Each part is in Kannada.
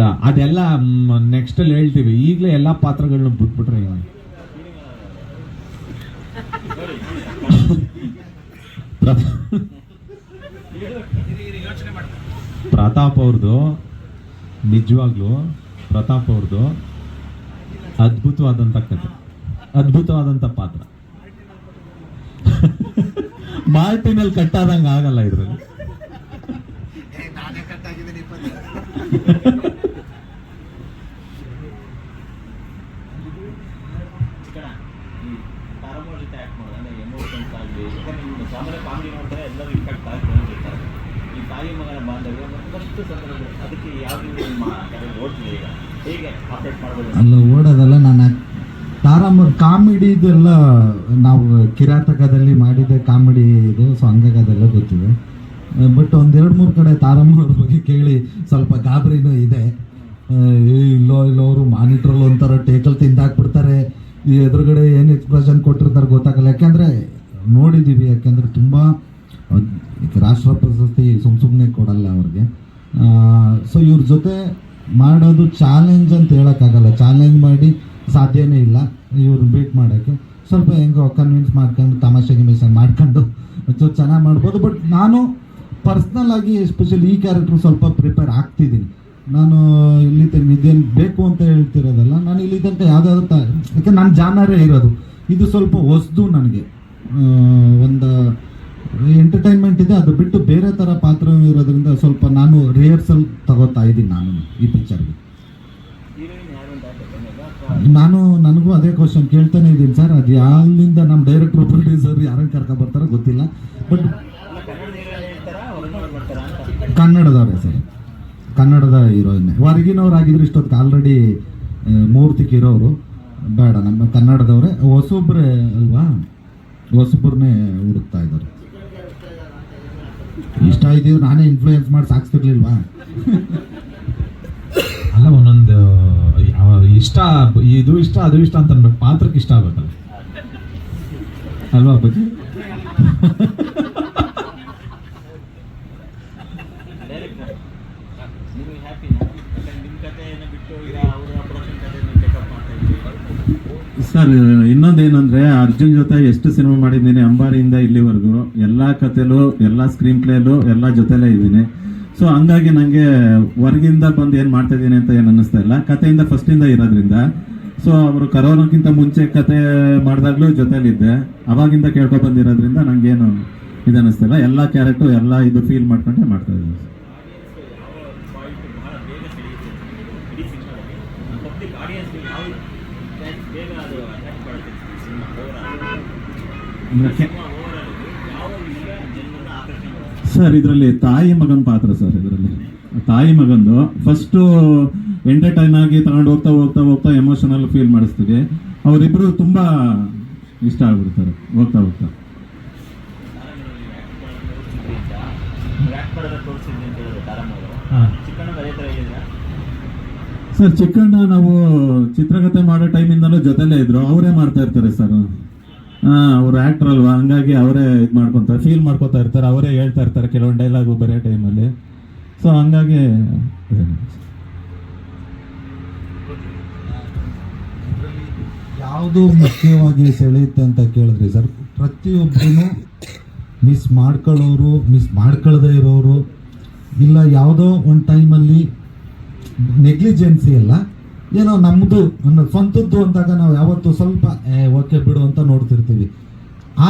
ಅವರ ಅದೆಲ್ಲ ನೆಕ್ಸ್ಟ್ ಅಲ್ಲಿ ಹೇಳ್ತೀವಿ. ಈಗಲೇ ಎಲ್ಲಾ ಪಾತ್ರಗಳನ್ನ ಬಿಟ್ಬಿಟ್ರೆ ಇವಾಗ ಪ್ರತ- ಪ್ರತಾಪ್ ಅವ್ರದ್ದು ನಿಜವಾಗ್ಲೂ ಪ್ರತಾಪ್ ಅವ್ರದ್ದು ಅದ್ಭುತವಾದಂಥ ಕಥೆ ಅದ್ಭುತವಾದಂಥ ಪಾತ್ರ. ಮಾರ್ಟಿನಲ್ಲಿ ಕಟ್ಟಾದಂಗೆ ಆಗಲ್ಲ ಇದ್ರಲ್ಲಿ ನಾನೇ ಕಟ್ಟಾಗಿದ್ದೀನಿ ಇಪ್ಪತ್ತು ಚಿಕ್ಕಣ ಈ ತಾರಮ್ಮ ಜೊತೆ ಆ್ಯಕ್ಟ್ ಮಾಡೋದು ಅಂದರೆ ಎಮೋಷನ್ಸ್ ಯಾಕಂದ್ರೆ ಇವ್ನು ಸಾಮಾನ್ಯ ಕಾಮಿಡಿ ನೋಡ್ತಾರೆ ಎಲ್ಲರೂ ಇಂಪ್ಯಾಕ್ಟ್ ಆಗಿ ತಗೊಂಡಿರ್ತಾರೆ ಈ ತಾಯಿ ಮಗನ ಬಾಂಧವ್ಯ ಮತ್ತಷ್ಟು ಸಂದರ್ಭ ಅದಕ್ಕೆ ಯಾವ ರೀತಿ ಓಡ್ತಿದೆ ಈಗ? ಹೇಗೆ ಆಪರೇಟ್ ಮಾಡ್ಬೋದು? ಅಲ್ಲ, ಓಡೋದಲ್ಲ, ನಾನು ತಾರಮ್ಮ ಕಾಮಿಡಿದೆಲ್ಲ ನಾವು ಕಿರಾತಕದಲ್ಲಿ ಮಾಡಿದ್ದೆ ಕಾಮಿಡಿ ಇದು, ಸೊ ಹಂಗಾಗದೆಲ್ಲ ಗೊತ್ತಿದೆ. ಬಟ್ ಒಂದೆರಡು ಮೂರು ಕಡೆ ತಾರಮ್ಮವ್ರ ಬಗ್ಗೆ ಕೇಳಿ ಸ್ವಲ್ಪ ಗಾಬರಿನೂ ಇದೆ. ಇಲ್ಲೋ ಇಲ್ಲೋ, ಅವರು ಮಾನಿಟ್ರಲ್ಲಿ ಒಂಥರ ಟೇಕಲ್ ತಿಂದಾಕ್ಬಿಡ್ತಾರೆ. ಈ ಎದುರುಗಡೆ ಏನು ಎಕ್ಸ್ಪ್ರೆಷನ್ ಕೊಟ್ಟಿರ್ತಾರೆ ಗೊತ್ತಾಗಲ್ಲ. ಯಾಕೆಂದರೆ ನೋಡಿದ್ದೀವಿ, ಯಾಕೆಂದರೆ ತುಂಬ ರಾಷ್ಟ್ರ ಪ್ರಶಸ್ತಿ ಸುಮ್ ಸುಮ್ಮನೆ ಕೊಡಲ್ಲ ಅವ್ರಿಗೆ. ಸೊ ಇವ್ರ ಜೊತೆ ಮಾಡೋದು ಚಾಲೆಂಜ್ ಅಂತ ಹೇಳೋಕ್ಕಾಗಲ್ಲ. ಚಾಲೆಂಜ್ ಮಾಡಿ ಸಾಧ್ಯನೇ ಇಲ್ಲ. ಇವ್ರು ಬೀಟ್ ಮಾಡೋಕ್ಕೆ. ಸ್ವಲ್ಪ ಹೆಂಗೋ ಕನ್ವಿನ್ಸ್ ಮಾಡ್ಕೊಂಡು ತಮಾಷೆ ಗಿಮಾಷೆ ಮಾಡ್ಕೊಂಡು ಚೆನ್ನಾಗಿ ಮಾಡ್ಬೋದು. ಬಟ್ ನಾನು ಪರ್ಸ್ನಲ್ ಆಗಿ ಎಸ್ಪೆಷಲಿ ಈ ಕ್ಯಾರೆಕ್ಟ್ರ್ ಸ್ವಲ್ಪ ಪ್ರಿಪೇರ್ ಆಗ್ತಿದ್ದೀನಿ. ನಾನು ಇಲ್ಲಿ ಇದೇನು ಬೇಕು ಅಂತ ಹೇಳ್ತಿರೋದಲ್ಲ, ನಾನು ಇಲ್ಲಿ ತನಕ ಯಾವುದಾದ್ರು ಯಾಕೆ ನನ್ನ ಜಾನರೇ ಇರೋದು. ಇದು ಸ್ವಲ್ಪ ಹೊಸ್ದು ನನಗೆ. ಒಂದು ಎಂಟರ್ಟೈನ್ಮೆಂಟ್ ಇದೆ. ಅದು ಬಿಟ್ಟು ಬೇರೆ ಥರ ಪಾತ್ರ ಇರೋದ್ರಿಂದ ಸ್ವಲ್ಪ ನಾನು ರಿಹರ್ಸಲ್ ತಗೋತಾ ಇದ್ದೀನಿ ನಾನು ಈ ಪಿಕ್ಚರ್ಗೆ ನಾನು ನನಗೂ ಅದೇ ಕ್ವಶನ್ ಕೇಳ್ತಾನೆ ಇದ್ದೀನಿ ಸರ್. ಅದು ಯಾವಿಂದ ನಮ್ಮ ಡೈರೆಕ್ಟರ್ ಪ್ರೊಡ್ಯೂಸರ್ ಯಾರನ್ನು ಕರ್ಕೊಂಡು ಬರ್ತಾರೋ ಗೊತ್ತಿಲ್ಲ. ಬಟ್ ಕನ್ನಡದವ್ರೆ ಸರ್. ಕನ್ನಡದ ಹೀರೋಯಿನ್. ಹೊರಗಿನವ್ರಾಗಿದ್ರೆ ಇಷ್ಟೊತ್ತಿಗೆ ಆಲ್ರೆಡಿ ಮೂರ್ತಿಗೆ ಇರೋರು ಬೇಡ, ನಮ್ಮ ಕನ್ನಡದವರೇ. ಹೊಸೊಬ್ರೆ ಅಲ್ವಾ? ಹೊಸೊಬ್ರನ್ನೇ ಹುಡುಕ್ತಾ ಇದ್ದಾರೆ. ಇಷ್ಟ ಇದ್ದೀವಿ ನಾನೇ ಇನ್ಫ್ಲೂಯೆನ್ಸ್ ಮಾಡಿ ಸಾಕ್ಸ್ತಿರ್ಲಿಲ್ವಾ? ಅಲ್ಲ ಒಂದೊಂದು ಯಾವ- ಇಷ್ಟ ಇದು ಇಷ್ಟ ಅದು ಇಷ್ಟ ಅಂತ ಅನ್ಬೇಕು. ಪಾತ್ರಕ್ಕೆ ಇಷ್ಟ ಆಗ್ಬೇಕಲ್ಲ. ಅಲ್ವಾ ನೀವು ನಿಮ್ಮ ಕಥೆಯನ್ನು ಬಿಟ್ಟು ಈಗ ಅವರ ಪ್ರೊಡಕ್ಷನ್ ಸರ್, ಇನ್ನೊಂದೇನಂದ್ರೆ ಅರ್ಜುನ್ ಜೊತೆ ಎಷ್ಟು ಸಿನಿಮಾ ಮಾಡಿದ್ದೀನಿ ಅಂಬಾರಿಯಿಂದ ಇಲ್ಲಿವರೆಗೂ ಎಲ್ಲ ಕಥೆಲೂ, ಎಲ್ಲ ಸ್ಕ್ರೀನ್ ಪ್ಲೇಲು ಎಲ್ಲ ಜೊತೆಲೇ ಇದ್ದೀನಿ. ಸೊ ಹಂಗಾಗಿ ನನಗೆ ಹೊರಗಿಂದ ಬಂದು ಏನು ಮಾಡ್ತಾ ಇದ್ದೀನಿ ಅಂತ ಏನು ಅನ್ನಿಸ್ತಾ ಇಲ್ಲ. ಕಥೆಯಿಂದ ಫಸ್ಟಿಂದ ಇರೋದ್ರಿಂದ. ಸೊ ಅವರು ಕರೋನಕ್ಕಿಂತ ಮುಂಚೆ ಕತೆ ಮಾಡಿದಾಗಲೂ ಜೊತೆಲಿದ್ದೆ. ಅವಾಗಿಂದ ಕೇಳ್ಕೊ ಬಂದಿರೋದ್ರಿಂದ ನನಗೇನು ಇದು ಅನ್ನಿಸ್ತಿಲ್ಲ ಎಲ್ಲ ಕ್ಯಾರೆಕ್ಟು ಎಲ್ಲ ಇದು ಫೀಲ್ ಮಾಡ್ಕೊಂಡೆ ಮಾಡ್ತಾ ಇದ್ದೀನಿ. ಸರ್, ಇದರಲ್ಲಿ ತಾಯಿ ಮಗನ ಪಾತ್ರ ಸರ್, ಇದರಲ್ಲಿ. ತಾಯಿ ಮಗಂದು ಫಸ್ಟು ಎಂಟರ್ಟೈನ್ ಆಗಿ ತಗೊಂಡು ಹೋಗ್ತಾ ಹೋಗ್ತಾ ಹೋಗ್ತಾ ಎಮೋಷನಲ್ ಫೀಲ್ ಮಾಡಿಸ್ತೀವಿ. ಅವರಿಬ್ಬರು ತುಂಬಾ ಇಷ್ಟ ಆಗ್ಬಿಡ್ತಾರೆ, ಹೋಗ್ತಾ ಹೋಗ್ತಾ. ಸರ್, ಚಿಕ್ಕಣ್ಣ ನಾವು ಚಿತ್ರಕಥೆ ಮಾಡೋ ಟೈಮಿಂದಲೂ ಜೊತೆಲೇ ಇದ್ರು. ಅವರೇ ಮಾಡ್ತಾ ಇರ್ತಾರೆ ಸರ್. ಅವ್ರು ಆಕ್ಟರ್ ಅಲ್ವಾ? ಹಂಗಾಗಿ ಅವರೇ ಇದು ಮಾಡ್ಕೊತಾರೆ ಫೀಲ್ ಮಾಡ್ಕೊತಾ ಇರ್ತಾರೆ, ಅವರೇ ಹೇಳ್ತಾ ಇರ್ತಾರೆ ಕೆಲವೊಂದು ಡೈಲಾಗು ಬರೋ ಟೈಮಲ್ಲಿ ಸೊ ಹಂಗಾಗಿ. ಯಾವುದು ಮುಖ್ಯವಾಗಿ ಸೆಳೆಯುತ್ತೆ ಅಂತ ಕೇಳಿದ್ರಿ ಸರ್? ಪ್ರತಿಯೊಬ್ಬರೂ ಮಿಸ್ ಮಾಡ್ಕೊಳ್ಳೋರು ಮಿಸ್ ಮಾಡ್ಕೊಳ್ಳದೇ ಇರೋರು, ಇಲ್ಲ ಯಾವುದೋ ಒಂದು ಟೈಮಲ್ಲಿ ನೆಗ್ಲಿಜೆನ್ಸಿ ಅಲ್ಲ, ಏನೋ ನಮ್ಮದು ಸ್ವಂತದ್ದು ಅಂದಾಗ ನಾವು ಯಾವತ್ತೂ ಸ್ವಲ್ಪ ಓಕೆ ಬಿಡು ಅಂತ ನೋಡ್ತಿರ್ತೀವಿ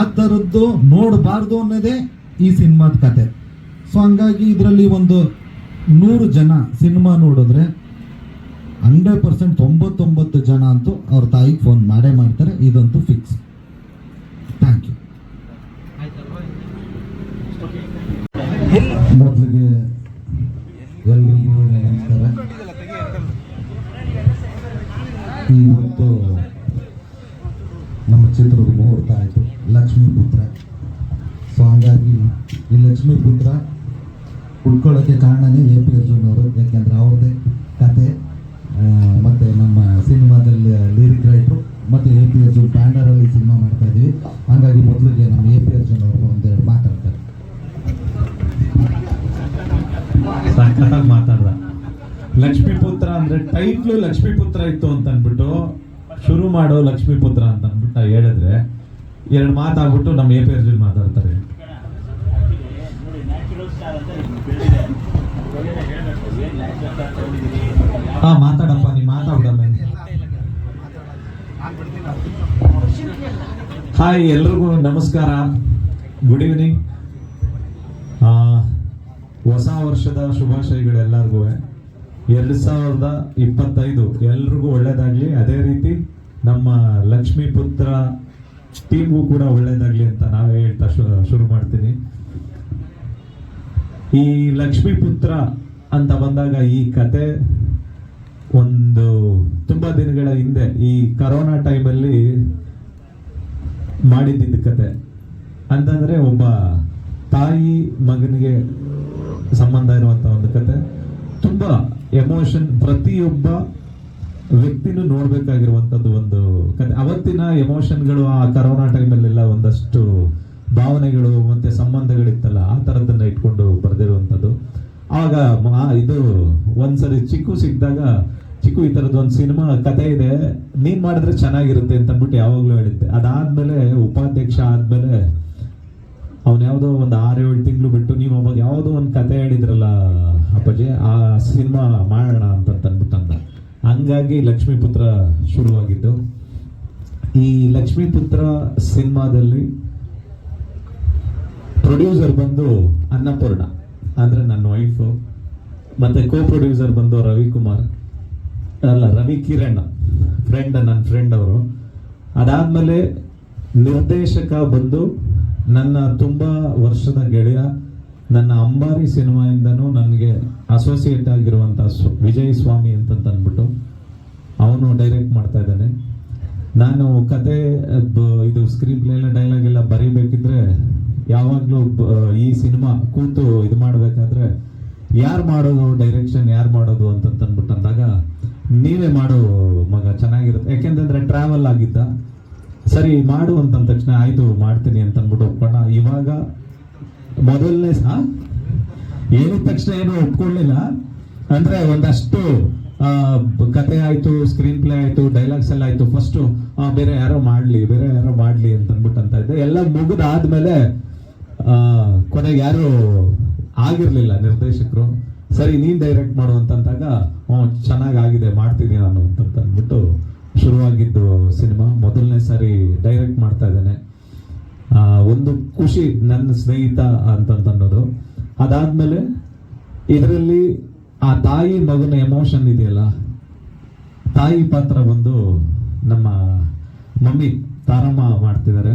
ಆ ಥರದ್ದು ನೋಡಬಾರ್ದು ಅನ್ನೋದೇ ಈ ಸಿನಿಮಾದ ಕತೆ. ಸೊ ಹಂಗಾಗಿ ಇದರಲ್ಲಿ ಒಂದು ನೂರು ಜನ ಸಿನಿಮಾ ನೋಡಿದ್ರೆ ಹಂಡ್ರೆಡ್ ಪರ್ಸೆಂಟ್ ತೊಂಬತ್ತೊಂಬತ್ತು ಜನ ಅಂತೂ ಅವ್ರ ತಾಯಿಗೆ ಫೋನ್ ಮಾಡೇ ಮಾಡ್ತಾರೆ ಇದಂತೂ ಫಿಕ್ಸ್ ಥ್ಯಾಂಕ್ ಯು ಮೊದಲಿಗೆ ಎಲ್ರಿಗೂ ಬ್ಯಾನರಲ್ಲಿ ಸಿನಿಮಾ ಮಾಡ್ತಾ ಇದ್ದೀವಿ. ಹಾಗಾಗಿ ಮೊದಲಿಗೆ ನಮ್ಮ ಎ ಪಿ ಅರ್ಜುನ್ ಅವರು ಒಂದೆರಡು ಮಾತಾಡ್ತಾರೆ. ಸಖತ್ತಾಗಿ ಮಾತಾಡ್ದ. ಲಕ್ಷ್ಮೀಪುತ್ರ ಅಂದ್ರೆ ಟೈಟ್ಲು ಲಕ್ಷ್ಮೀಪುತ್ರ ಇತ್ತು ಅಂತ ಅನ್ಬಿಟ್ಟು ಶುರು ಮಾಡೋ ಲಕ್ಷ್ಮೀಪುತ್ರ ಅಂತ ಅಂದ್ಬಿಟ್ಟು ನಾವು ಹೇಳಿದ್ರೆ, ಎರಡು ಮಾತಾಗ್ಬಿಟ್ಟು ನಮ್ಮ ಎ ಪಿ ಅರ್ಜುನ್ ಮಾತಾಡ್ತಾರೆ. ಹಾಂ, ಮಾತಾಡಪ್ಪ ನೀ ಅಂತ ನಿಮ್ಗೆ ಬೆಳೆದಿದೆ ಒಳ್ಳೆಯ ಹೇಳ್ಬೇಕು ಏನ್ ನ್ಯಾಚುರಲ್ ಸ್ಟಾರ್ ತಗೊಂಡಿದ್ದೀರಿ ಹಾ ಮಾತಾಡಪ್ಪ ನೀ ಮಾತಾಡ್ದಮ್ಮ ಹಾಯ್, ಎಲ್ರಿಗೂ ನಮಸ್ಕಾರ. ಗುಡ್ ಈವ್ನಿಂಗ್ ಹೊಸ ವರ್ಷದ ಶುಭಾಶಯಗಳು ಎಲ್ಲರಿಗೂ. ಎರಡು ಸಾವಿರದ ಇಪ್ಪತ್ತೈದು ಎಲ್ರಿಗೂ ಒಳ್ಳೇದಾಗ್ಲಿ. ಅದೇ ರೀತಿ ನಮ್ಮ ಲಕ್ಷ್ಮಿ ಪುತ್ರ ಟೀಮ್ಗೂ ಕೂಡ ಒಳ್ಳೇದಾಗ್ಲಿ ಅಂತ ನಾವೇ ಹೇಳ್ತಾ ಶು- ಶುರು ಮಾಡ್ತೀನಿ. ಈ ಲಕ್ಷ್ಮಿ ಪುತ್ರ ಅಂತ ಬಂದಾಗ ಈ ಕತೆ ಒಂದು ತುಂಬಾ ದಿನಗಳ ಹಿಂದೆ ಈ ಕರೋನಾ ಟೈಮಲ್ಲಿ ಮಾಡಿದ್ದಿದ್ದ ಕತೆ. ಅಂತಂದ್ರೆ ಒಬ್ಬ ತಾಯಿ ಮಗನಿಗೆ ಸಂಬಂಧ ಇರುವಂತ ಒಂದು ಕತೆ. ತುಂಬಾ ಎಮೋಷನ್ ಪ್ರತಿಯೊಬ್ಬ ವ್ಯಕ್ತಿನೂ ನೋಡಬೇಕಾಗಿರುವಂಥದ್ದು ಒಂದು ಕತೆ. ಅವತ್ತಿನ ಎಮೋಷನ್ಗಳು ಆ ಕರೋನಾ ಟೈಮಲ್ಲೆಲ್ಲ ಒಂದಷ್ಟು ಭಾವನೆಗಳು, ಮತ್ತೆ ಸಂಬಂಧಗಳಿತ್ತಲ್ಲ, ಆ ತರದನ್ನ ಇಟ್ಕೊಂಡು ಬರೆದಿರುವಂಥದ್ದು ಆಗ ಇದು ಒಂದ್ಸರಿ ಚಿಕ್ಕು ಸಿಕ್ಕಿದಾಗ ಚಿಕ್ಕು ಈ ತರದ್ ಒಂದು ಸಿನಿಮಾ ಕತೆ ಇದೆ, ನೀನು ಮಾಡಿದ್ರೆ ಚೆನ್ನಾಗಿರುತ್ತೆ ಅಂತ ಅಂದ್ಬಿಟ್ಟು ಯಾವಾಗ್ಲೂ ಹೇಳಿದ್ದೆ. ಅದಾದ್ಮೇಲೆ ಉಪಾಧ್ಯಕ್ಷ ಆದ್ಮೇಲೆ ಅವ್ನು ಯಾವುದೋ ಒಂದು ಆರು ಏಳು ತಿಂಗಳು ಬಿಟ್ಟು ನೀವು ಅವಾಗ ಯಾವುದೋ ಒಂದು ಕತೆ ಹೇಳಿದ್ರಲ್ಲ ಅಪ್ಪಾಜಿ, ಆ ಸಿನಿಮಾ ಮಾಡೋಣ ಅಂತ ಅಂದ್ಬಿಟ್ಟು ಅಂದ. ಹಂಗಾಗಿ ಲಕ್ಷ್ಮೀಪುತ್ರ ಶುರುವಾಗಿದ್ದು. ಈ ಲಕ್ಷ್ಮೀಪುತ್ರ ಸಿನಿಮಾದಲ್ಲಿ ಪ್ರೊಡ್ಯೂಸರ್ ಬಂದು ಅನ್ನಪೂರ್ಣ, ಅಂದರೆ ನನ್ನ ವೈಫು, ಮತ್ತೆ ಕೋ ಪ್ರೊಡ್ಯೂಸರ್ ಬಂದು ರವಿಕುಮಾರ್. ಅಲ್ಲ, ರವಿ ಕಿರಣ್ ಫ್ರೆಂಡ್ ನನ್ನ ಫ್ರೆಂಡ್ ಅವರು. ಅದಾದ್ಮೇಲೆ ನಿರ್ದೇಶಕ ಬಂದು ನನ್ನ ತುಂಬಾ ವರ್ಷದ ಗೆಳೆಯ, ನನ್ನ ಅಂಬಾರಿ ಸಿನಿಮಾಯಿಂದನೂ ನನಗೆ ಅಸೋಸಿಯೇಟ್ ಆಗಿರುವಂತ ಸ್ವ- ವಿಜಯ್ ಸ್ವಾಮಿ ಅಂತ ಅಂದ್ಬಿಟ್ಟು ಅವನು ಡೈರೆಕ್ಟ್ ಮಾಡ್ತಾ ಇದ್ದಾನೆ. ನಾನು ಕತೆ ಇದು ಸ್ಕ್ರೀನ್ ಪ್ಲೇ ಎಲ್ಲ ಡೈಲಾಗ್ ಎಲ್ಲ ಬರೀಬೇಕಿದ್ರೆ ಯಾವಾಗಲೂ ಈ ಸಿನಿಮಾ ಕೂತು ಇದು ಮಾಡಬೇಕಾದ್ರೆ ಯಾರು ಮಾಡೋದು ಡೈರೆಕ್ಷನ್ ಯಾರು ಮಾಡೋದು ಅಂತ ಅಂದ್ಬಿಟ್ಟು ಅಂದಾಗ ನೀವೇ ಮಾಡು ಮಗ, ಚೆನ್ನಾಗಿರುತ್ತೆ. ಯಾಕೆಂತಂದ್ರೆ ಟ್ರಾವೆಲ್ ಆಗಿದ್ದ. ಸರಿ, ಮಾಡು ಅಂತ ಅಂದ ತಕ್ಷಣ ಆಯ್ತು, ಮಾಡ್ತೀನಿ ಅಂತ ಅಂದ್ಬಿಟ್ಟು ಒಪ್ಕೊಂಡ. ಇವಾಗ ಮೊದಲನೇ ಸಹ ಹೇಳಿದ ತಕ್ಷಣ ಏನು ಒಪ್ಕೊಳ್ಳಿಲ್ಲ. ಅಂದ್ರೆ ಒಂದಷ್ಟು ಕತೆ ಆಯ್ತು ಸ್ಕ್ರೀನ್ ಪ್ಲೇ ಆಯ್ತು ಡೈಲಾಗ್ಸ್ ಎಲ್ಲ ಆಯ್ತು. ಫಸ್ಟ್ ಬೇರೆ ಯಾರೋ ಮಾಡ್ಲಿ, ಬೇರೆ ಯಾರೋ ಮಾಡ್ಲಿ ಅಂತ ಅಂದ್ಬಿಟ್ಟು ಅಂತ ಇದ್ದೆ. ಎಲ್ಲ ಮುಗಿದಾದ್ಮೇಲೆ ಕೊನೆಗೆ ಯಾರು ಆಗಿರಲಿಲ್ಲ ನಿರ್ದೇಶಕರು. ಸರಿ, ನೀನ್ ಡೈರೆಕ್ಟ್ ಮಾಡು ಅಂತಂದಾಗ ಹ್ಞೂ, ಚೆನ್ನಾಗಾಗಿದೆ, ಮಾಡ್ತೀನಿ ನಾನು ಅಂತ ಅಂದ್ಬಿಟ್ಟು ಶುರುವಾಗಿದ್ದು ಸಿನಿಮಾ. ಮೊದಲನೇ ಸಾರಿ ಡೈರೆಕ್ಟ್ ಮಾಡ್ತಾ ಇದ್ದೇನೆ. ಒಂದು ಖುಷಿ ನನ್ನ ಸ್ನೇಹಿತ ಅಂತಂತ ಅನ್ನೋದು ಅದಾದ್ಮೇಲೆ ಇದರಲ್ಲಿ ಆ ತಾಯಿ ಮಗನ ಎಮೋಷನ್ ಇದೆಯಲ್ಲ, ತಾಯಿ ಪಾತ್ರ ಬಂದು ನಮ್ಮ ಮಮ್ಮಿ ತಾರಮ್ಮ ಮಾಡ್ತಿದ್ದಾರೆ.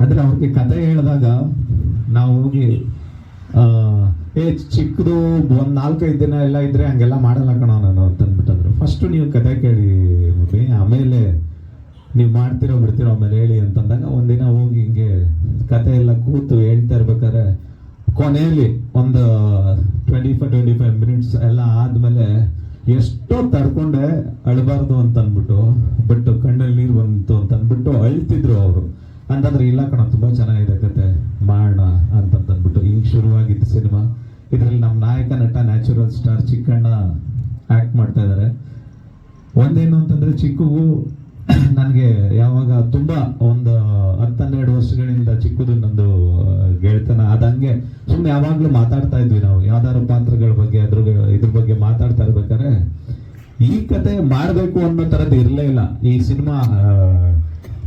ಆದರೆ ಅವ್ರಿಗೆ ಕತೆ ಹೇಳಿದಾಗ ನಾವು ಹೋಗಿ ಏ, ಚಿಕ್ಕದು ಒಂದ್ ನಾಲ್ಕೈದು ದಿನ ಎಲ್ಲ ಇದ್ರೆ ಹಂಗೆಲ್ಲ ಮಾಡಲ್ಲ ಕಣೋ ನಾನು ಅಂತಂದ್ಬಿಟ್ಟಂದ್ರು ಫಸ್ಟ್ ನೀವು ಕತೆ ಕೇಳಿ ಮಮ್ಮಿ ಆಮೇಲೆ ನೀವು ಮಾಡ್ತಿರೋ ಬಿಡ್ತಿರೋ ಆಮೇಲೆ ಹೇಳಿ ಅಂತಂದಾಗ ಒಂದಿನ ಹೋಗಿ ಹಿಂಗೆ ಕತೆ ಎಲ್ಲ ಕೂತು ಹೇಳ್ತಾ ಇರ್ಬೇಕಾದ್ರೆ ಕೊನೆಯಲ್ಲಿ ಒಂದು twenty five twenty five minutes ಎಲ್ಲ ಆದ್ಮೇಲೆ ಎಷ್ಟೋ ತಡ್ಕೊಂಡೆ ಅಳಬಾರ್ದು ಅಂತ ಅಂದ್ಬಿಟ್ಟು ಬಟ್ ಕಣ್ಣಲ್ಲಿ ನೀರು ಬಂತು ಅಂತ ಅಂದ್ಬಿಟ್ಟು ಅಳ್ತಿದ್ರು ಅವರು. ಅಂತಂದ್ರೆ ಇಲ್ಲ ಕಣ, ತುಂಬಾ ಚೆನ್ನಾಗಿದೆ ಕತೆ ಮಾಡೋಣ ಅಂತಂದ್ಬಿಟ್ಟು ಹಿಂಗೆ ಶುರುವಾಗಿತ್ತು ಸಿನಿಮಾ. ಇದರಲ್ಲಿ ನಮ್ಮ ನಾಯಕ ನಟ ನ್ಯಾಚುರಲ್ ಸ್ಟಾರ್ ಚಿಕ್ಕಣ್ಣ ಆಕ್ಟ್ ಮಾಡ್ತಾ ಇದ್ದಾರೆ ಒಂದೇನು ಅಂತಂದ್ರೆ ಚಿಕ್ಕು ನನಗೆ ಯಾವಾಗ ತುಂಬಾ ಒಂದು ಹತ್ತನ್ನೆರಡು ವರ್ಷಗಳಿಂದ ಚಿಕ್ಕದು ನಂದು ಗೆಳೆತನ. ಅದಂಗೆ ಸುಮ್ಮನೆ ಯಾವಾಗಲೂ ಮಾತಾಡ್ತಾ ಇದ್ವಿ ನಾವು. ಯಾವ್ದಾರು ಪಾತ್ರಗಳ ಬಗ್ಗೆ ಅದ್ರ ಇದ್ರ ಬಗ್ಗೆ ಮಾತಾಡ್ತಾ ಇರ್ಬೇಕಾದ್ರೆ ಈ ಕತೆ ಮಾಡಬೇಕು ಅನ್ನೋ ಥರದ್ದು ಇರಲೇ ಇಲ್ಲ. ಈ ಸಿನಿಮಾ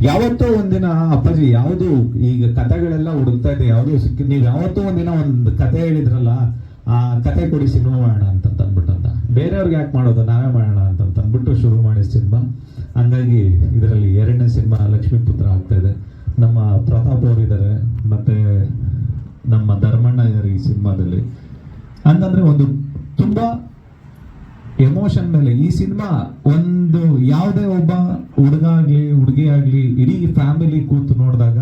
ಯಾವತ್ತೋ ಒಂದಿನ, ಅಪ್ಪಾಜಿ, ಯಾವುದು ಈಗ ಕಥೆಗಳೆಲ್ಲ ಹುಡುಕ್ತಾ ಇದೆ ಯಾವುದು ಸಿಕ್ಕ ನೀವು ಯಾವತ್ತೋ ಒಂದಿನ ಒಂದು ಕತೆ ಹೇಳಿದ್ರಲ್ಲ, ಆ ಕತೆ ಕೊಡಿ ಸಿನಿಮಾ ಮಾಡೋಣ ಅಂತ ಅಂದ್ಬಿಟ್ಟಂತ. ಬೇರೆಯವ್ರಿಗೆ ಯಾಕೆ ಮಾಡೋದು, ನಾವೇ ಮಾಡೋಣ ಅಂತ ಅಂದ್ಬಿಟ್ಟು ಶುರು ಮಾಡಿದ ಸಿನಿಮಾ. ಹಂಗಾಗಿ ಇದರಲ್ಲಿ ಎರಡನೇ ಸಿನಿಮಾ ಲಕ್ಷ್ಮೀಪುತ್ರ ಆಗ್ತಾ ಇದೆ. ನಮ್ಮ ಪ್ರತಾಪ್ ಅವರು ಇದ್ದಾರೆ ಮತ್ತೆ ನಮ್ಮ ಧರ್ಮಣ್ಣ ಇದ್ದಾರೆ ಈ ಸಿನಿಮಾದಲ್ಲಿ. ಅಂತಂದ್ರೆ ಒಂದು ತುಂಬಾ ಎಮೋಷನ್ ಮೇಲೆ ಈ ಸಿನಿಮಾ ಒಂದು ಯಾವುದೇ ಒಬ್ಬ ಹುಡುಗ ಆಗ್ಲಿ ಹುಡುಗಿ ಆಗ್ಲಿ ಇಡೀ ಫ್ಯಾಮಿಲಿ ಕೂತು ನೋಡಿದಾಗ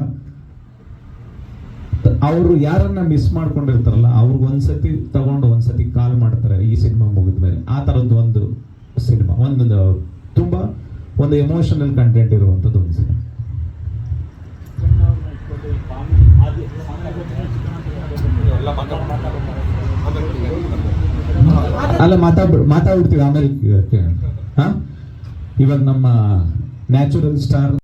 ಅವರು ಯಾರನ್ನ ಮಿಸ್ ಮಾಡ್ಕೊಂಡಿರ್ತಾರಲ್ಲ ಅವ್ರಿಗೆ ಒಂದ್ಸತಿ ತಗೊಂಡು ಒಂದ್ಸತಿ ಕಾಲ್ ಮಾಡ್ತಾರೆ ಈ ಸಿನಿಮಾ ಮುಗಿದ್ಮೇಲೆ ಆ ಥರದ್ದು ಒಂದು ಸಿನಿಮಾ, ಒಂದು ತುಂಬಾ ಒಂದು ಎಮೋಷನಲ್ ಕಂಟೆಂಟ್ ಇರುವಂಥದ್ದು ಒಂದು ಸಿನಿಮಾ. ಅಲ್ಲ ಮಾತಾಡ್ ಮಾತಾಡ್ಬಿಡ್ತೀವಿ ಆಮೇಲೆ ಹಾ? ಇವಾಗ ನಮ್ಮ ನ್ಯಾಚುರಲ್ ಸ್ಟಾರ್